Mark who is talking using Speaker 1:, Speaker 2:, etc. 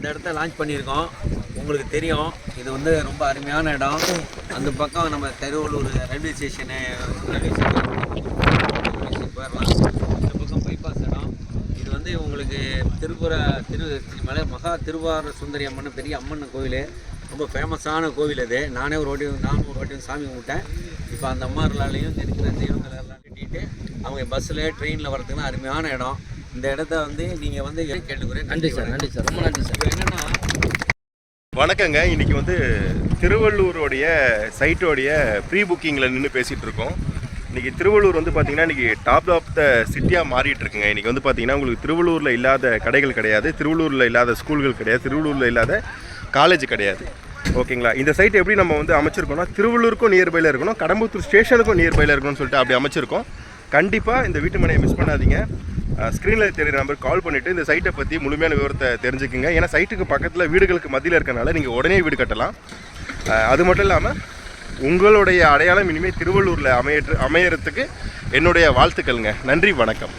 Speaker 1: இந்த இடத்த லான்ச் பண்ணியிருக்கோம். உங்களுக்கு தெரியும் இது வந்து ரொம்ப அருமையான இடம். அந்த பக்கம் நம்ம Tiruvallur railway station railway station போயிடலாம். இந்த பக்கம் பைபாஸ் இடம். இது வந்து உங்களுக்கு திருப்புர திரு மலை மகா திருவார சுந்தரி அம்மன் பெரிய அம்மன் கோவில் ரொம்ப ஃபேமஸான கோவில் அது. நானே ஒரு வாட்டி நானும் ஒரு வாட்டி சாமி கும்பிட்டேன். இப்போ அந்த அம்மார்களாலையும் இருக்கிற தெய்வங்கள் எல்லாம் கட்டிட்டு அவங்க பஸ்ஸில் ட்ரெயினில் வரதுக்குன்னா அருமையான இடம். இந்த இடத்த வந்து நீங்கள் வந்து கேட்டுக்கிறேன்
Speaker 2: நன்றி சார் நன்றி சார். ரொம்ப நன்றி சார்.
Speaker 1: என்னன்னா
Speaker 3: வணக்கங்க. இன்னைக்கு வந்து திருவள்ளூரோடைய சைட்டோடைய ப்ரீ புக்கிங்கில் நின்று பேசிகிட்டு இருக்கோம் இன்னைக்கு திருவள்ளூர் வந்து பார்த்தீங்கன்னா இன்னைக்கு டாப் ஆஃப் த சிட்டியாக மாறிட்டு இருக்குங்க இன்னைக்கு வந்து பார்த்தீங்கன்னா உங்களுக்கு திருவள்ளூரில் இல்லாத கடைகள் கிடையாது. திருவள்ளூரில் இல்லாத ஸ்கூல்கள் கிடையாது. திருவள்ளூரில் இல்லாத காலேஜ் கிடையாது. ஓகேங்களா? இந்த சைட் எப்படி நம்ம வந்து அமைச்சிருக்கோம்னா திருவள்ளூருக்கும் நியர்பையில் இருக்கணும் கடம்பத்தூர் ஸ்டேஷனுக்கும் நியர்பையில் இருக்கணும்னு சொல்லிட்டு அப்படி அமைச்சிருக்கோம். கண்டிப்பாக இந்த வீட்டு மனையை மிஸ் பண்ணாதீங்க. ஸ்க்ரீனில் தெரியுற நம்பர் கால் பண்ணிவிட்டு இந்த சைட்டை பற்றி முழுமையான விவரத்தை தெரிஞ்சுக்குங்க. ஏன்னா சைட்டுக்கு பக்கத்தில் வீடுகளுக்கு மத்தியில் இருக்கனால நீங்கள் உடனே வீடு கட்டலாம். அது மட்டும் இல்லாமல் உங்களுடைய அடையாளம் இனிமேல் திருவள்ளூரில் அமைய அமையறதுக்கு என்னுடைய வாழ்த்துக்கள்ங்க. நன்றி வணக்கம்.